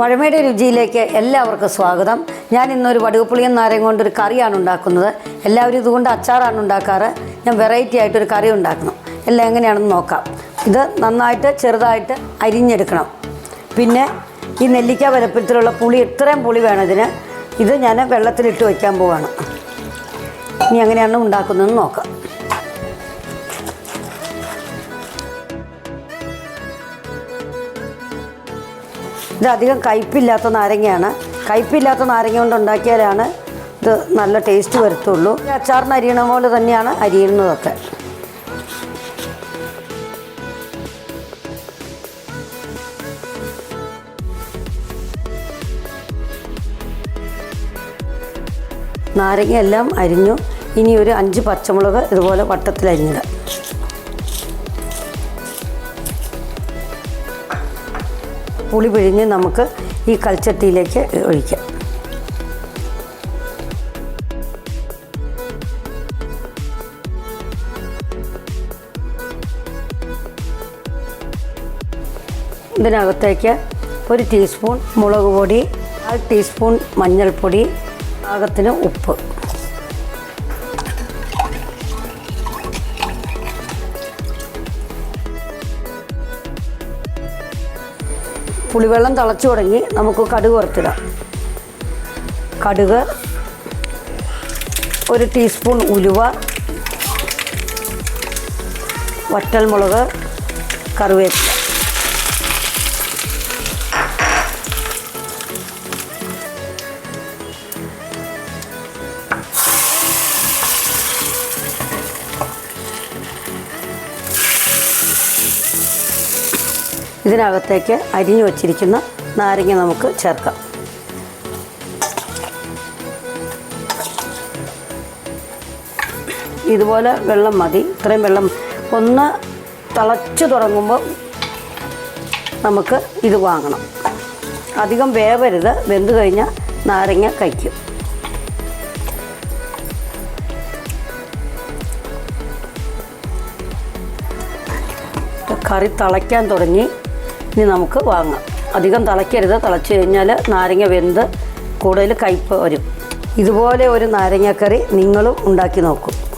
പഴമയുടെ രുചിയിലേക്ക് എല്ലാവർക്കും സ്വാഗതം. ഞാൻ ഇന്നൊരു വടുകപ്പുളിയും നാരയും കൊണ്ടൊരു കറിയാണ് ഉണ്ടാക്കുന്നത്. എല്ലാവരും ഇതുകൊണ്ട് അച്ചാറാണ് ഉണ്ടാക്കാറ്. ഞാൻ വെറൈറ്റി ആയിട്ടൊരു കറി ഉണ്ടാക്കണം. എല്ലാം എങ്ങനെയാണെന്ന് നോക്കാം. ഇത് നന്നായിട്ട് ചെറുതായിട്ട് അരിഞ്ഞെടുക്കണം. പിന്നെ ഈ നെല്ലിക്ക വലപ്പത്തിലുള്ള പുളി ഇത്രയും പുളി വേണം ഇതിന്. ഇത് ഞാൻ വെള്ളത്തിലിട്ട് വയ്ക്കാൻ പോവാണ്. ഇനി എങ്ങനെയാണ് ഉണ്ടാക്കുന്നതെന്ന് നോക്കാം. ഇത് അധികം കയ്പില്ലാത്ത നാരങ്ങയാണ്. കയ്പില്ലാത്ത നാരങ്ങ കൊണ്ട് ഉണ്ടാക്കിയാലാണ് ഇത് നല്ല ടേസ്റ്റ് വരത്തുള്ളൂ. അച്ചാറിന് അരിയണ പോലെ തന്നെയാണ് അരിയുന്നതൊക്കെ. നാരങ്ങയെല്ലാം അരിഞ്ഞു. ഇനി ഒരു അഞ്ച് പച്ചമുളക് ഇതുപോലെ വട്ടത്തിൽ അരിഞ്ഞിടാം പുളി പിഴിഞ്ഞ് നമുക്ക് ഈ കൽച്ചട്ടിയിലേക്ക് ഒഴിക്കാം. ഇതിനകത്തേക്ക് ഒരു ടീസ്പൂൺ മുളക് പൊടി കാൽ ടീസ്പൂൺ മഞ്ഞൾപ്പൊടി പാകത്തിന് ഉപ്പ്. പുളിവെള്ളം തിളച്ചു തുടങ്ങി നമുക്ക് കടുക് വറുത്തിടാം. കടുക് ഒരു ടീസ്പൂൺ ഉലുവ വറ്റൽമുളക് കറിവേപ്പില. ഇതിനകത്തേക്ക് അരിഞ്ഞു വച്ചിരിക്കുന്ന നാരങ്ങ നമുക്ക് ചേർക്കാം. ഇതുപോലെ വെള്ളം മതി. ഇത്രയും വെള്ളം ഒന്ന് തിളച്ചു തുടങ്ങുമ്പോൾ നമുക്ക് ഇത് വാങ്ങണം. അധികം വേവരുത്. വെന്ത് കഴിഞ്ഞാൽ നാരങ്ങ കഴിക്കും. കറി തിളയ്ക്കാൻ തുടങ്ങി. ഇനി നമുക്ക് വാങ്ങാം. അധികം തിളയ്ക്കരുത്. തിളച്ച് കഴിഞ്ഞാൽ നാരങ്ങ വെന്ത് കൂടുതൽ കയ്പ്പ് വരും. ഇതുപോലെ ഒരു നാരങ്ങക്കറി നിങ്ങളും ഉണ്ടാക്കി നോക്കും.